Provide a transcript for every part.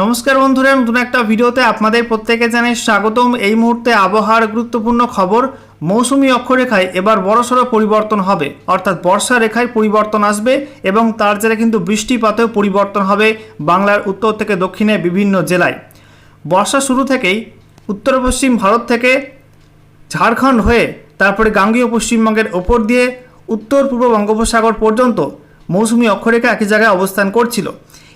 নমস্কার বন্ধুরা নতুন একটা ভিডিওতে আপনাদের প্রত্যেকে জানাই স্বাগতম। এই মুহূর্তে আবহাওয়ার গুরুত্বপূর্ণ খবর, মৌসুমি অক্ষরেখায় এবার বড়সড় পরিবর্তন হবে। অর্থাৎ বর্ষা রেখায় পরিবর্তন আসবে এবং তার জেরে কিন্তু বৃষ্টিপাতেও পরিবর্তন হবে বাংলার উত্তর থেকে দক্ষিণে বিভিন্ন জেলায়। বর্ষা শুরু থেকেই উত্তর পশ্চিম ভারত থেকে ঝাড়খণ্ড হয়ে তারপরে গাঙ্গীয় পশ্চিমবঙ্গের ওপর দিয়ে উত্তর পূর্ব বঙ্গোপসাগর পর্যন্ত মৌসুমি অক্ষরেখা একই জায়গায় অবস্থান করছিল।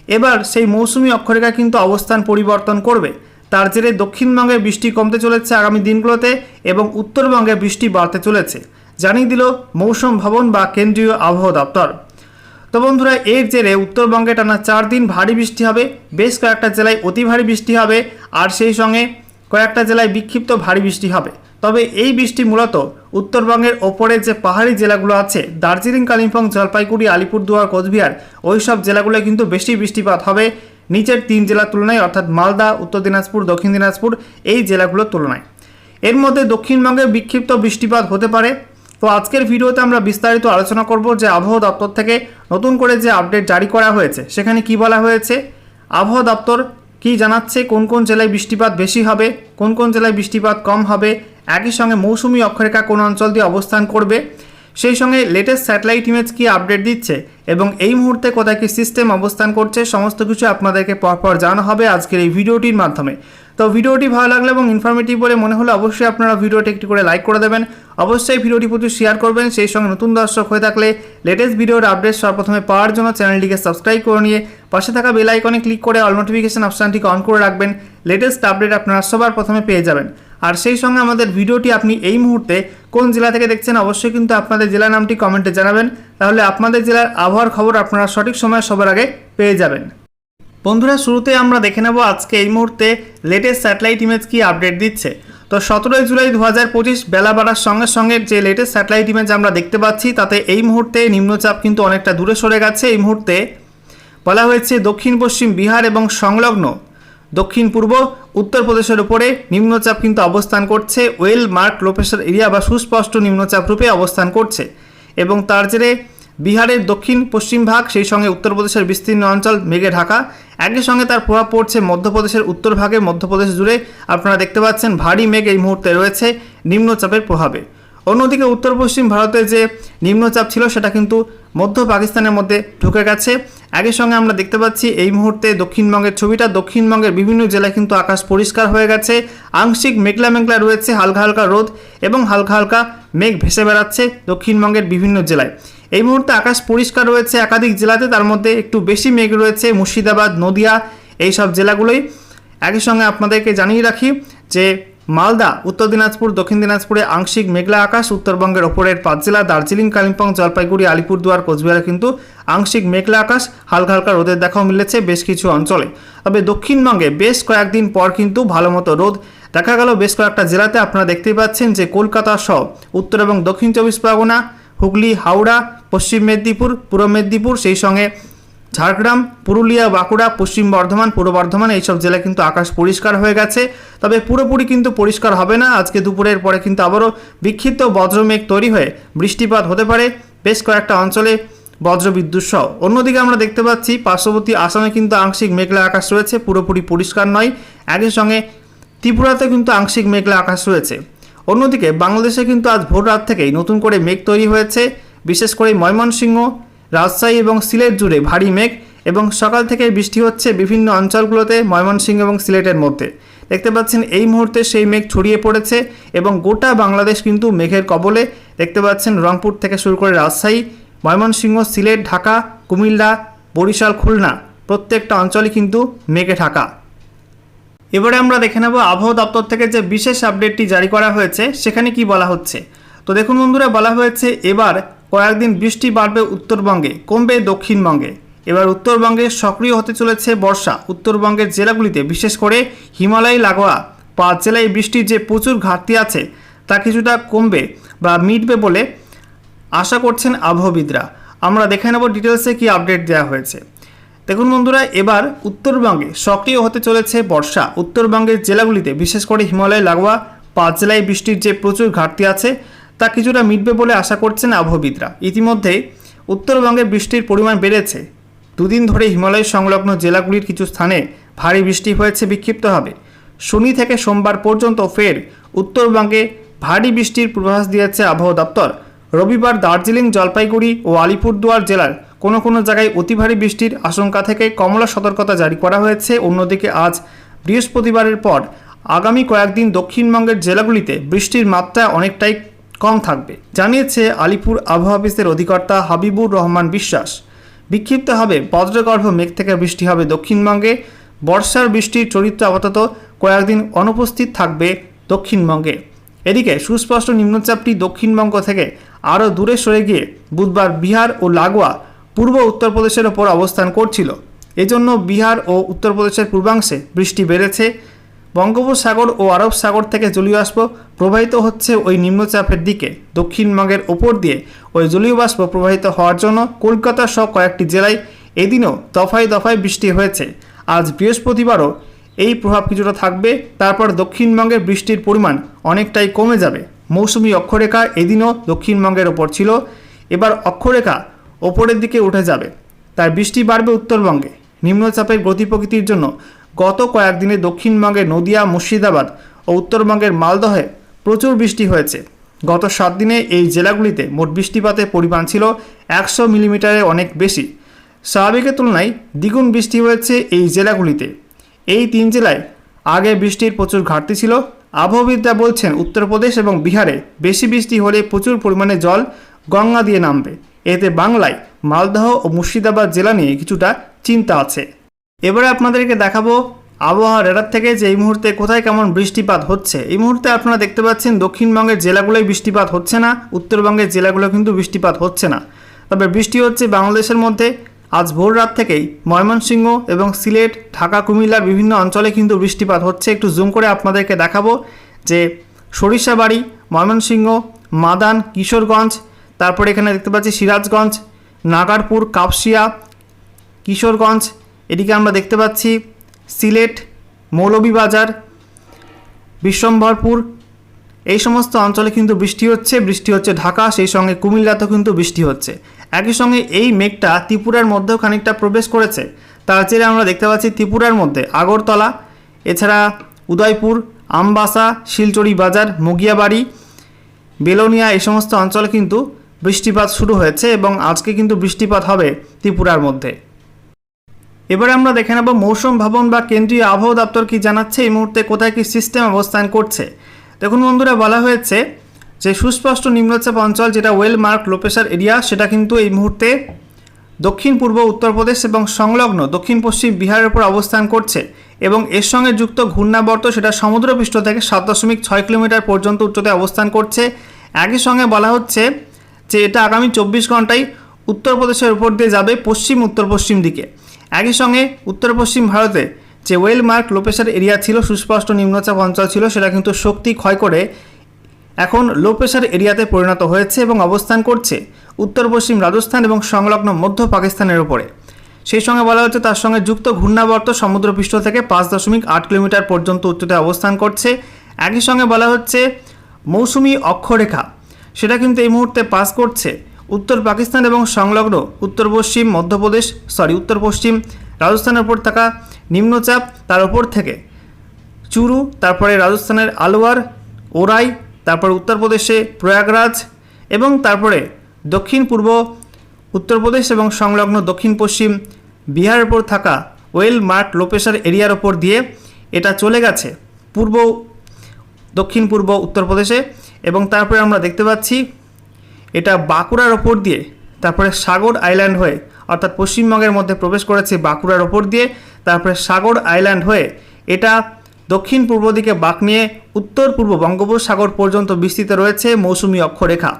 এবার সেই মৌসুমি অক্ষরেখা কিন্তু অবস্থান পরিবর্তন করবে। তার জেরে দক্ষিণবঙ্গে বৃষ্টি কমতে চলেছে আগামী দিনগুলোতে এবং উত্তরবঙ্গে বৃষ্টি বাড়তে চলেছে, জানিয়ে দিল মৌসুম ভবন বা কেন্দ্রীয় আবহাওয়া দপ্তর। তো বন্ধুরা, এর জেরে উত্তরবঙ্গে টানা চার দিন ভারী বৃষ্টি হবে, বেশ কয়েকটা জেলায় অতি ভারী বৃষ্টি হবে, আর সেই সঙ্গে কয়েকটা জেলায় বিক্ষিপ্ত ভারী বৃষ্টি হবে। তবে এই বৃষ্টি মূলত উত্তরবঙ্গের ওপরে যে পাহাড়ি জেলাগুলো আছে, দার্জিলিং, কালিম্পং, জলপাইগুড়ি, আলিপুরদুয়ার, কোচবিহার ওই সব জেলাগুলো কিন্তু বেশি বৃষ্টিপাত হবে নিচের তিন জেলার তুলনায়, অর্থাৎ মালদা, উত্তর দিনাজপুর, দক্ষিণ দিনাজপুর, এই জেলাগুলোর তুলনায়। এর মধ্যে দক্ষিণবঙ্গে বিক্ষিপ্ত বৃষ্টিপাত হতে পারে। তো আজকের ভিডিওতে আমরা বিস্তারিত আলোচনা করব যে আবহাওয়া দপ্তর থেকে নতুন করে যে আপডেট জারি করা হয়েছে, সেখানে কি বলা হয়েছে, আবহাওয়া দপ্তর কি জানাচ্ছে, কোন কোন জেলায় বৃষ্টিপাত বেশি হবে, কোন কোন জেলায় বৃষ্টিপাত কম হবে একই সঙ্গে মৌসুমি অক্ষরেখা কোন অঞ্চল দিয়ে অবস্থান করবে? সেই সঙ্গে লেটেস্ট স্যাটেলাইট ইমেজ কি আপডেট দিচ্ছে? এবং এই মুহূর্তে কোথায় কি সিস্টেম অবস্থান করছে? সমস্ত কিছু আপনাদেরকে পরপর জানানো হবে আজকের এই ভিডিওটির মাধ্যমে। তো ভিডিওটি ভালো লাগলে এবং ইনফরমেটিভ বলে মনে হলে অবশ্যই আপনারা ভিডিওটি একটি করে লাইক করে দেবেন। অবশ্যই ভিডিওটি প্রচুর শেয়ার করবেন। সেই সঙ্গে নতুন দর্শক হয়ে থাকলে লেটেস্ট ভিডিওর আপডেট সর্বপ্রথমে পাওয়ার জন্য চ্যানেলটিকে সাবস্ক্রাইব করে নিয়ে পাশে থাকা বেল আইকনে ক্লিক করে অল নোটিফিকেশন অপশানটিকে অন করে রাখবেন। লেটেস্ট আপডেট আপনারা সবার প্রথমে পেয়ে যাবেন। আর সেই সঙ্গে আমাদের ভিডিওটি আপনি এই মুহূর্তে কোন জেলা থেকে দেখছেন অবশ্যই কিন্তু আপনাদের জেলা নামটি কমেন্টে জানাবেন। তাহলে আপনাদের জেলার আবহাওয়ার খবর আপনারা সঠিক সময়ে সবার আগে পেয়ে যাবেন। বন্ধুরা, শুরুতে আমরা দেখে নেব আজকে এই মুহূর্তে লেটেস্ট স্যাটেলাইট ইমেজ কি আপডেট দিচ্ছে। তো সতেরোই জুলাই দু হাজার পঁচিশ বেলা বাড়ার সঙ্গে সঙ্গে যে লেটেস্ট স্যাটেলাইট ইমেজ আমরা দেখতে পাচ্ছি, তাতে এই মুহূর্তে নিম্নচাপ কিন্তু অনেকটা দূরে সরে গেছে। এই মুহূর্তে বলা হয়েছে দক্ষিণ পশ্চিম বিহার এবং সংলগ্ন দক্ষিণ পূর্ব উত্তরপ্রদেশের উপরে নিম্নচাপ কিন্তু অবস্থান করছে। ওয়েল মার্ক লোপেশার এরিয়া বা সুস্পষ্ট নিম্নচাপ রূপে অবস্থান করছে। এবং তার জেরে বিহারের দক্ষিণ পশ্চিম ভাগ, সেই সঙ্গে উত্তরপ্রদেশের বিস্তীর্ণ অঞ্চল, মেঘে ঢাকা। একই সঙ্গে তার প্রভাব পড়ছে মধ্যপ্রদেশের উত্তর ভাগে মধ্যপ্রদেশ জুড়ে। আপনারা দেখতে পাচ্ছেন, ভারী মেঘ এই মুহূর্তে রয়েছে নিম্নচাপের প্রভাবে। অন্যদিকে উত্তর পশ্চিম ভারতে যে নিম্নচাপ ছিল, সেটা কিন্তু মধ্য পাকিস্তানের মধ্যে ঢুকে গেছে। একই সঙ্গে আমরা দেখতে পাচ্ছি, এই মুহূর্তে দক্ষিণবঙ্গের ছবিটা, দক্ষিণবঙ্গের বিভিন্ন জেলায় কিন্তু আকাশ পরিষ্কার হয়ে গেছে। আংশিক মেঘলা মেঘলা রয়েছে, হালকা হালকা রোদ এবং হালকা হালকা মেঘ ভেসে বেড়াচ্ছে দক্ষিণবঙ্গের বিভিন্ন জেলায়। এই মুহূর্তে আকাশ পরিষ্কার রয়েছে একাধিক জেলাতে, তার মধ্যে একটু বেশি মেঘ রয়েছে, মুর্শিদাবাদ, নদিয়া এই সব জেলাগুলোই একই সঙ্গে আপনাদেরকে জানিয়ে রাখি যে মালদা, উত্তর দিনাজপুর, দক্ষিণ দিনাজপুরে আংশিক মেঘলা আকাশ, উত্তরবঙ্গের ওপরের পাঁচ জেলা দার্জিলিং, কালিম্পং, জলপাইগুড়ি, আলিপুরদুয়ার, কোচবিহারে কিন্তু আংশিক মেঘলা আকাশ হালকা হালকা রোদের দেখাও মিলেছে বেশ কিছু অঞ্চলে। তবে দক্ষিণবঙ্গে বেশ কয়েকদিন পর কিন্তু ভালো মতো রোদ দেখা গেল বেশ কয়েকটা জেলাতে। আপনারা দেখতেই পাচ্ছেন যে কলকাতা সহ উত্তর এবং দক্ষিণ চব্বিশ পরগনা, হুগলি, হাওড়া, পশ্চিম মেদিনীপুর, পূর্ব মেদিনীপুর, সেই সঙ্গে ঝাড়গ্রাম, পুরুলিয়া, বাঁকুড়া, পশ্চিম বর্ধমান, পূর্ব বর্ধমান, এইসব জেলায় কিন্তু আকাশ পরিষ্কার হয়ে গেছে। তবে পুরোপুরি কিন্তু পরিষ্কার হবে না। আজকে দুপুরের পরে কিন্তু আবারও বিক্ষিপ্ত বজ্রমেঘ তৈরি হয়ে বৃষ্টিপাত হতে পারে বেশ কয়েকটা অঞ্চলে বজ্রবিদ্যুৎ সহ। অন্যদিকে আমরা দেখতে পাচ্ছি, পার্শ্ববর্তী আসামে কিন্তু আংশিক মেঘলা আকাশ রয়েছে, পুরোপুরি পরিষ্কার নয়। একই সঙ্গে ত্রিপুরাতে কিন্তু আংশিক মেঘলা আকাশ রয়েছে। অন্যদিকে বাংলাদেশে কিন্তু আজ ভোর রাত থেকেই নতুন করে মেঘ তৈরি হয়েছে। বিশেষ করে ময়মনসিংহ রাজশাহী এবং সিলেট জুড়ে ভারী মেঘ এবং সকাল থেকে বৃষ্টি হচ্ছে বিভিন্ন অঞ্চলগুলোতে, ময়মনসিংহ এবং সিলেটের মধ্যে। দেখতে পাচ্ছেন, এই মুহূর্তে সেই মেঘ ছড়িয়ে পড়েছে এবং গোটা বাংলাদেশ কিন্তু মেঘের কবলে। দেখতে পাচ্ছেন, রংপুর থেকে শুরু করে রাজশাহী, ময়মনসিংহ, সিলেট, ঢাকা, কুমিল্লা, বরিশাল, খুলনা প্রত্যেকটা অঞ্চলই কিন্তু মেঘে ঢাকা। এবারে আমরা দেখে নেব আবহাওয়া দপ্তর থেকে যে বিশেষ আপডেটটি জারি করা হয়েছে, সেখানে কি বলা হচ্ছে। তো দেখুন বন্ধুরা, বলা হয়েছে এবার কয়েকদিন বৃষ্টি বাড়বে উত্তরবঙ্গে, কমবে দক্ষিণবঙ্গে। এবার উত্তরবঙ্গে সক্রিয় হতে চলেছে বর্ষা। উত্তরবঙ্গের জেলাগুলিতে, বিশেষ করে হিমালয়, লাগোয়া, পাঁচ জেলায় বৃষ্টির যে প্রচুর ঘাটতি আছে, তা কিছুটা কমবে বা মিটবে বলে আশা করছেন আবহবিদরা। আমরা দেখে নেব ডিটেলসে কি আপডেট দেওয়া হয়েছে। দেখুন বন্ধুরা, এবার উত্তরবঙ্গে সক্রিয় হতে চলেছে বর্ষা। উত্তরবঙ্গের জেলাগুলিতে, বিশেষ করে হিমালয়, লাগোয়া, পাঁচ জেলায় বৃষ্টির যে প্রচুর ঘাটতি আছে তা কিছুটা মিটবে বলে আশা করছেন আবহবিদরা। ইতিমধ্যেই উত্তরবঙ্গে বৃষ্টির পরিমাণ বেড়েছে। দুদিন ধরে হিমালয় সংলগ্ন জেলাগুলির কিছু স্থানে ভারী বৃষ্টি হয়েছে বিক্ষিপ্তভাবে। শনি থেকে সোমবার পর্যন্ত ফের উত্তরবঙ্গে ভারী বৃষ্টির পূর্বাভাস দিয়েছে আবহাওয়া দপ্তর। রবিবার দার্জিলিং, জলপাইগুড়ি ও আলিপুরদুয়ার জেলার কোনো কোনো জায়গায় অতি ভারী বৃষ্টির আশঙ্কা থেকে কমলা সতর্কতা জারি করা হয়েছে। অন্যদিকে আজ বৃহস্পতিবারের পর আগামী কয়েকদিন দক্ষিণবঙ্গের জেলাগুলিতে বৃষ্টির মাত্রা অনেকটাই কম থাকবে। জানিয়েছে আলিপুর আবহাওয়া অফিসের অধিকর্তা হাবিবুর রহমান বিশ্বাস। বিক্ষিপ্তভাবে বজ্রগর্ভ মেঘ থেকে বৃষ্টি হবে দক্ষিণবঙ্গে। বর্ষার বৃষ্টির চরিত্র আপাতত কয়েকদিন অনুপস্থিত থাকবে দক্ষিণবঙ্গে। এদিকে সুস্পষ্ট নিম্নচাপটি দক্ষিণবঙ্গ থেকে আরও দূরে সরে গিয়ে বুধবার বিহার ও লাগোয়া, পূর্ব উত্তরপ্রদেশের ওপর অবস্থান করছিল। এজন্য বিহার ও উত্তরপ্রদেশের পূর্বাংশে বৃষ্টি বেড়েছে। বঙ্গোপসাগর ও আরব সাগর থেকে জলীয় বাষ্প প্রবাহিত হচ্ছে ওই নিম্নচাপের দিকে। দক্ষিণবঙ্গের ওপর দিয়ে ওই জলীয় বাষ্প প্রবাহিত হওয়ার জন্য কলকাতা সহ কয়েকটি জেলায় এদিনও দফায় দফায় বৃষ্টি হয়েছে। আজ বৃহস্পতিবারও এই প্রভাব কিছুটা থাকবে, তারপর দক্ষিণবঙ্গের বৃষ্টির পরিমাণ অনেকটাই কমে যাবে। মৌসুমি অক্ষরেখা এদিনও দক্ষিণবঙ্গের ওপর ছিল, এবার অক্ষরেখা ওপরের দিকে উঠে যাবে। তাই বৃষ্টি বাড়বে উত্তরবঙ্গে। নিম্নচাপের গতি প্রকৃতির জন্য গত কয়েকদিনে দক্ষিণবঙ্গে নদিয়া, মুর্শিদাবাদ ও উত্তরবঙ্গের মালদহে প্রচুর বৃষ্টি হয়েছে। গত সাত দিনে এই জেলাগুলিতে মোট বৃষ্টিপাতের পরিমাণ ছিল একশো মিলিমিটারের অনেক বেশি। স্বাভাবিকের তুলনায় দ্বিগুণ বৃষ্টি হয়েছে এই জেলাগুলিতে। এই তিন জেলায় আগে বৃষ্টির প্রচুর ঘাটতি ছিল। আবহাওয়িদরা বলছেন উত্তরপ্রদেশ এবং বিহারে বেশি বৃষ্টি হলে প্রচুর পরিমাণে জল গঙ্গা দিয়ে নামবে। এতে বাংলায় মালদহ ও মুর্শিদাবাদ জেলা নিয়ে কিছুটা চিন্তা আছে। এবারে আপনাদেরকে দেখাবো আবহাওয়া রেডার থেকে যে এই মুহূর্তে কোথায় কেমন বৃষ্টিপাত হচ্ছে। এই মুহূর্তে আপনারা দেখতে পাচ্ছেন দক্ষিণবঙ্গের জেলাগুলোয় বৃষ্টিপাত হচ্ছে না, উত্তরবঙ্গের জেলাগুলো কিন্তু বৃষ্টিপাত হচ্ছে না। তবে বৃষ্টি হচ্ছে বাংলাদেশের মধ্যে। আজ ভোর রাত থেকেই ময়মনসিংহ এবং সিলেট, ঢাকা, কুমিল্লার বিভিন্ন অঞ্চলে কিন্তু বৃষ্টিপাত হচ্ছে। একটু জুম করে আপনাদেরকে দেখাবো যে সরিষাবাড়ি, ময়মনসিংহ, মাদান, কিশোরগঞ্জ, তারপরে এখানে দেখতে পাচ্ছি সিরাজগঞ্জ, নাগারপুর, কাপসিয়া, কিশোরগঞ্জ এদিকে আমরা দেখতে পাচ্ছি সিলেট মৌলভীবাজার, বিশ্বম্ভরপুর। এই সমস্ত অঞ্চলে কিন্তু বৃষ্টি হচ্ছে বৃষ্টি হচ্ছে ঢাকা, সেই সঙ্গে কুমিল্লাতেও কিন্তু বৃষ্টি হচ্ছে। একই সঙ্গে এই মেঘটা ত্রিপুরার মধ্যেও খানিকটা প্রবেশ করেছে। তার জেরে আমরা দেখতে পাচ্ছি ত্রিপুরার মধ্যে আগরতলা, এছাড়া উদয়পুর, আমবাসা শিলচড়ি বাজার, মুগিয়াবাড়ি, বেলোনিয়া, এই সমস্ত অঞ্চলে কিন্তু বৃষ্টিপাত শুরু হয়েছে এবং আজকে কিন্তু বৃষ্টিপাত হবে ত্রিপুরার মধ্যে। এবারে আমরা দেখে নেব মৌসুম, ভবন বা কেন্দ্রীয় আবহাওয়া দপ্তর কি জানাচ্ছে, এই মুহূর্তে কোথায় কি সিস্টেম অবস্থান করছে। দেখুন বন্ধুরা, বলা হয়েছে যে সুস্পষ্ট নিম্নচাপ অঞ্চল যেটা ওয়েল মার্ক লোপেশার এরিয়া, সেটা কিন্তু এই মুহূর্তে দক্ষিণ, পূর্ব উত্তরপ্রদেশ এবং সংলগ্ন দক্ষিণ, পশ্চিম বিহারের উপর অবস্থান করছে এবং এর সঙ্গে যুক্ত ঘূর্ণাবর্ত সেটা সমুদ্রপৃষ্ঠ থেকে সাত দশমিক ছয় কিলোমিটার পর্যন্ত উচ্চতায় অবস্থান করছে। একই সঙ্গে বলা হচ্ছে যে এটা আগামী চব্বিশ ঘন্টায় উত্তরপ্রদেশের উপর দিয়ে যাবে পশ্চিম উত্তর পশ্চিম দিকে। একই সঙ্গে উত্তর পশ্চিম ভারতে যে ওয়েল মার্ক লোপেশার এরিয়া ছিল, সুস্পষ্ট নিম্নচাপ অঞ্চল ছিল, সেটা কিন্তু শক্তি ক্ষয় করে এখন লো প্রেশার এরিয়াতে পরিণত হয়েছে এবং অবস্থান করছে উত্তর পশ্চিম রাজস্থান এবং সংলগ্ন মধ্য পাকিস্তানের উপরে। সেই সঙ্গে বলা হচ্ছে তার সঙ্গে যুক্ত ঘূর্ণাবর্ত সমুদ্রপৃষ্ঠ থেকে পাঁচ দশমিক আট কিলোমিটার পর্যন্ত উচ্চতায় অবস্থান করছে। একই সঙ্গে বলা হচ্ছে মৌসুমি অক্ষরেখা, সেটা কিন্তু এই মুহূর্তে পাস করছে। উত্তর পাকিস্তান এবং সংলগ্ন উত্তর পশ্চিম মধ্যপ্রদেশ সরি উত্তর পশ্চিম রাজস্থানের উপর থাকা নিম্নচাপ তার উপর থেকে। চুরু, তারপরে রাজস্থানের আলোয়ার, ওরাই, তারপর উত্তরপ্রদেশে প্রয়াগরাজ এবং তারপরে দক্ষিণ পূর্ব উত্তরপ্রদেশ এবং সংলগ্ন দক্ষিণ পশ্চিম বিহারের উপর থাকা ওয়েল মার্ক লোপেশার এরিয়ার ওপর দিয়ে এটা চলে গেছে। পূর্ব, দক্ষিণ পূর্ব উত্তরপ্রদেশে এবং তারপরে আমরা দেখতে পাচ্ছি এটা বাঁকুড়ার ওপর দিয়ে, তারপরে সাগর আইল্যান্ড হয়ে, অর্থাৎ পশ্চিমবঙ্গের মধ্যে প্রবেশ করেছে বাঁকুড়ার ওপর দিয়ে, তারপরে সাগর আইল্যান্ড হয়ে, এটা দক্ষিণ পূর্ব দিকে বাঁক নিয়ে উত্তর পূর্ব বঙ্গোপসাগর পর্যন্ত বিস্তৃত রয়েছে মৌসুমি অক্ষরেখা।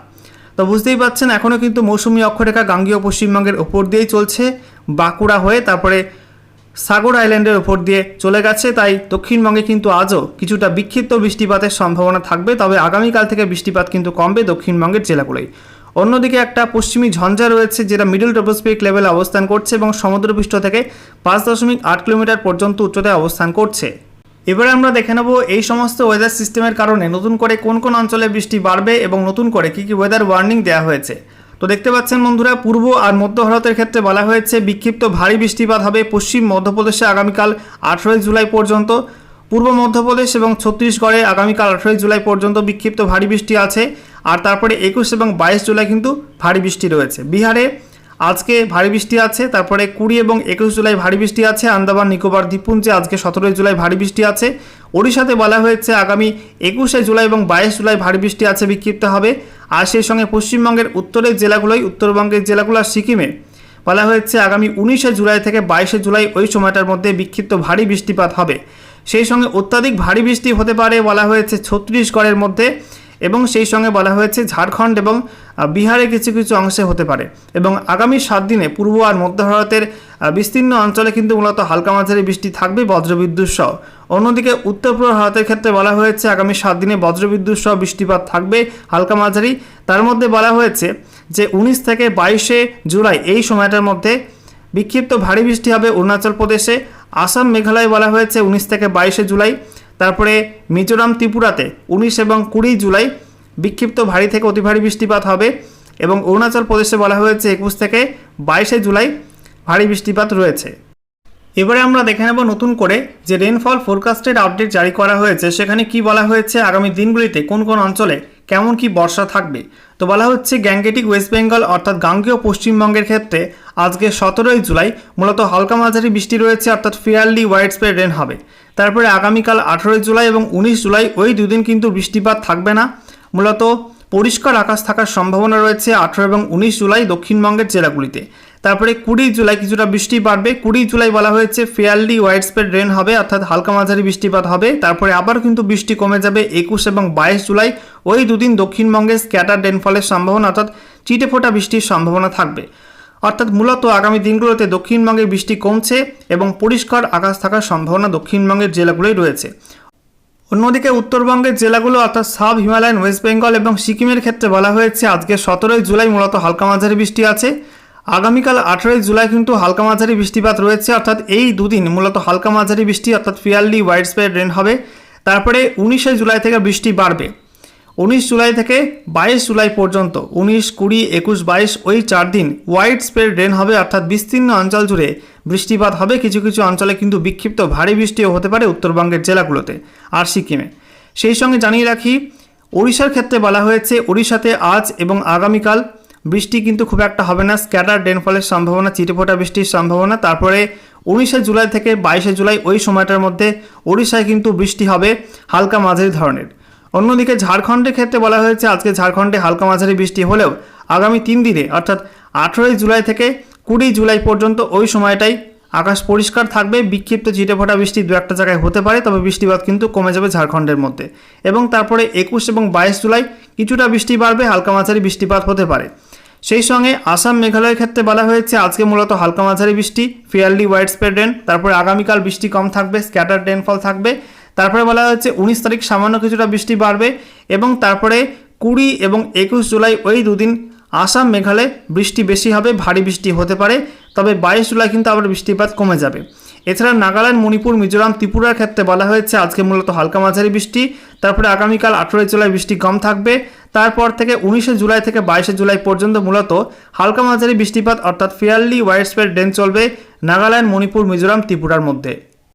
তো বুঝতেই পাচ্ছেন এখনও কিন্তু মৌসুমি অক্ষরেখা গাঙ্গীয় পশ্চিমবঙ্গের ওপর দিয়েই চলছে। বাঁকুড়া হয়ে, তারপরে সাগর আইল্যান্ডের ওপর দিয়ে চলে গেছে, তাই দক্ষিণবঙ্গে কিন্তু আজও কিছুটা বিক্ষিপ্ত বৃষ্টিপাতের সম্ভাবনা থাকবে, তবে আগামীকাল থেকে বৃষ্টিপাত কিন্তু কমবে দক্ষিণবঙ্গের জেলাগুলোই অন্যদিকে একটা পশ্চিমী ঝঞ্ঝা রয়েছে, যেটা মিডল ট্রপোস্ফিরিক লেভেলে অবস্থান করছে এবং সমুদ্রপৃষ্ঠ থেকে পাঁচ দশমিক আট কিলোমিটার পর্যন্ত উচ্চতায় অবস্থান করছে। এবারে আমরা দেখে নেব এই সমস্ত ওয়েদার সিস্টেমের কারণে নতুন করে কোন কোন অঞ্চলে বৃষ্টি বাড়বে এবং নতুন করে কী কী ওয়েদার ওয়ার্নিং দেওয়া হয়েছে। তো দেখতে পাচ্ছেন বন্ধুরা, পূর্ব আর মধ্য ভারতের ক্ষেত্রে বলা হয়েছে বিক্ষিপ্ত ভারী বৃষ্টিপাত হবে পশ্চিম মধ্যপ্রদেশে আগামীকাল আঠেরোই জুলাই পর্যন্ত। পূর্ব মধ্যপ্রদেশ এবং ছত্তিশগড়ে আগামীকাল আঠেরোই জুলাই পর্যন্ত বিক্ষিপ্ত ভারী বৃষ্টি আছে। আর তারপরে একুশ এবং বাইশ জুলাই কিন্তু ভারী বৃষ্টি রয়েছে। বিহারে আজকে ভারী বৃষ্টি আছে, তারপরে কুড়ি এবং একুশ জুলাই ভারী বৃষ্টি আছে, আন্দামান, নিকোবর, দ্বীপপুঞ্জে আজকে সতেরোই জুলাই ভারী বৃষ্টি আছে। ওড়িশাতে বলা হয়েছে আগামী একুশে জুলাই এবং বাইশ জুলাই ভারী বৃষ্টি আছে বিক্ষিপ্ত হবে। আর সেই সঙ্গে পশ্চিমবঙ্গের উত্তরের জেলাগুলোই, উত্তরবঙ্গের জেলাগুলো আর সিকিমে বলা হয়েছে আগামী উনিশে জুলাই থেকে বাইশে জুলাই ওই সময়টার মধ্যে বিক্ষিপ্ত ভারী বৃষ্টিপাত হবে। সেই সঙ্গে অত্যাধিক ভারী বৃষ্টি হতে পারে বলা হয়েছে ছত্তিশগড়ের মধ্যে। এবং সেই সঙ্গে বলা হয়েছে, ঝাড়খণ্ড এবং বিহারের কিছু কিছু অংশে হতে পারে। এবং আগামী সাত দিনে পূর্ব আর মধ্য ভারতের বিস্তীর্ণ অঞ্চলে কিন্তু মূলত হালকা মাঝারি বৃষ্টি থাকবে, বজ্রবিদ্যুৎ সহ। অন্যদিকে উত্তর পূর্ব ভারতের ক্ষেত্রে বলা হয়েছে, আগামী সাত দিনে বজ্রবিদ্যুৎ সহ বৃষ্টিপাত থাকবে, হালকা মাঝারি। তার মধ্যে বলা হয়েছে যে, উনিশ থেকে বাইশে জুলাই এই সময়টার মধ্যে বিক্ষিপ্ত ভারী বৃষ্টি হবে অরুণাচল প্রদেশে। আসাম, মেঘালয় বলা হয়েছে, উনিশ থেকে বাইশে জুলাই। তারপরে মিজোরাম ত্রিপুরাতে উনিশ এবং কুড়ি জুলাই বিক্ষিপ্ত ভারী থেকে অতি ভারী বৃষ্টিপাত হবে এবং অরুণাচল প্রদেশে বলা হয়েছে একুশ থেকে বাইশে জুলাই ভারী বৃষ্টিপাত রয়েছে। এবারে আমরা দেখে নেব নতুন করে যে রেনফল ফোরকাস্টের আপডেট জারি করা হয়েছে, সেখানে কি বলা হয়েছে, আগামী দিনগুলিতে কোন কোন অঞ্চলে কেমন কি বর্ষা থাকবে? তো বলা হচ্ছে গ্যাংগেটিক ওয়েস্ট বেঙ্গল অর্থাৎ গাঙ্গেয় পশ্চিমবঙ্গের ক্ষেত্রে আজকে সতেরোই জুলাই মূলত হালকা মাঝারি বৃষ্টি রয়েছে, অর্থাৎ ফিয়ারলি ওয়াইড স্প্রেড রেন হবে। তারপরে আগামীকাল আঠেরোই জুলাই এবং উনিশ জুলাই ওই দুদিন কিন্তু বৃষ্টিপাত থাকবে না। মূলত পরিষ্কার আকাশ থাকার সম্ভাবনা রয়েছে আঠেরো এবং উনিশ জুলাই দক্ষিণবঙ্গের জেলাগুলিতে। তারপরে কুড়ি জুলাই কিছুটা বৃষ্টি বাড়বে কুড়ি জুলাই বলা হয়েছে ফেয়ারলি ওয়াইড স্প্রেড রেন হবে, অর্থাৎ হালকা মাঝারি বৃষ্টিপাত হবে। তারপরে আবার কিন্তু বৃষ্টি কমে যাবে একুশ এবং বাইশ জুলাই। ওই দুদিন দক্ষিণবঙ্গে স্ক্যাটার রেনফলের সম্ভাবনা, অর্থাৎ চিটে ফোটা বৃষ্টির সম্ভাবনা থাকবে। অর্থাৎ মূলত আগামী দিনগুলোতে দক্ষিণবঙ্গে বৃষ্টি কমছে এবং পরিষ্কার আকাশ থাকার সম্ভাবনা দক্ষিণবঙ্গের জেলাগুলোই রয়েছে। অন্যদিকে উত্তরবঙ্গের জেলাগুলো অর্থাৎ সাব, হিমালয়ান, ওয়েস্ট বেঙ্গল এবং সিকিমের ক্ষেত্রে বলা হয়েছে, আজকে সতেরোই জুলাই মূলত হালকা মাঝারি বৃষ্টি আছে। আগামীকাল আঠেরোই জুলাই কিন্তু হালকা মাঝারি বৃষ্টিপাত রয়েছে, অর্থাৎ এই দুদিন মূলত হালকা মাঝারি বৃষ্টি, অর্থাৎ ফিয়ারলি ওয়াইড স্প্রেড রেন হবে। তারপরে উনিশে জুলাই থেকে বৃষ্টি বাড়বে। উনিশ জুলাই থেকে বাইশ জুলাই পর্যন্ত, উনিশ, কুড়ি, একুশ, বাইশ ওই চার দিন ওয়াইড স্প্রেড রেন হবে অর্থাৎ বিস্তীর্ণ অঞ্চল জুড়ে বৃষ্টিপাত হবে। কিছু কিছু অঞ্চলে কিন্তু বিক্ষিপ্ত ভারী বৃষ্টিও হতে পারে উত্তরবঙ্গের জেলাগুলোতে আর সিকিমে। সেই সঙ্গে জানিয়ে রাখি, ওড়িশার ক্ষেত্রে বলা হয়েছে, ওড়িশাতে আজ এবং আগামীকাল বৃষ্টি কিন্তু খুব একটা হবে না। স্ক্যাটার ডেনফলের সম্ভাবনা, চিটেফোঁটা বৃষ্টির সম্ভাবনা। তারপরে উনিশে জুলাই থেকে বাইশে জুলাই ওই সময়টার মধ্যে ওড়িশায় কিন্তু বৃষ্টি হবে হালকা মাঝারি ধরনের। অন্যদিকে ঝাড়খণ্ডের ক্ষেত্রে বলা হয়েছে, আজকে ঝাড়খণ্ডে হালকা মাঝারি বৃষ্টি হলেও আগামী তিন দিনে, অর্থাৎ আঠেরোই জুলাই থেকে কুড়ি জুলাই পর্যন্ত ওই সময়টাই আকাশ পরিষ্কার থাকবে। বিক্ষিপ্ত চিটেফোঁটা বৃষ্টি দু একটা জায়গায় হতে পারে, তবে বৃষ্টিপাত কিন্তু কমে যাবে ঝাড়খণ্ডের মধ্যে। এবং তারপরে একুশ এবং বাইশ জুলাই কিছুটা বৃষ্টি বাড়বে, হালকা মাঝারি বৃষ্টিপাত হতে পারে। সেই সঙ্গে আসাম মেঘালয়ের ক্ষেত্রে বলা হয়েছে, আজকে মূলত হালকা মাঝারি বৃষ্টি, ফিয়ারলি ওয়াইড স্প্রেড রেন, তারপরে আগামীকাল বৃষ্টি কম থাকবে স্ক্যাটার রেনফল থাকবে। তারপরে বলা হয়েছে উনিশ তারিখ সামান্য কিছুটা বৃষ্টি বাড়বে এবং তারপরে কুড়ি এবং একুশ জুলাই ওই দুদিন আসাম, মেঘালয়ে বৃষ্টি বেশি হবে, ভারী বৃষ্টি হতে পারে। তবে বাইশ জুলাই কিন্তু আবার বৃষ্টিপাত কমে যাবে। এছাড়া নাগাল্যান্ড, মণিপুর, মিজোরাম, ত্রিপুরার ক্ষেত্রে বলা হয়েছে আজকে মূলত হালকা মাঝারি বৃষ্টি। তারপরে আগামীকাল আঠেরোই জুলাই বৃষ্টি কম থাকবে। তারপর থেকে উনিশে জুলাই থেকে বাইশে জুলাই পর্যন্ত মূলত হালকা মাঝারি বৃষ্টিপাত, অর্থাৎ ফেয়ারলি ওয়াইড স্প্রেড ডেন চলবে নাগাল্যান্ড, মণিপুর, মিজোরাম, ত্রিপুরার মধ্যে।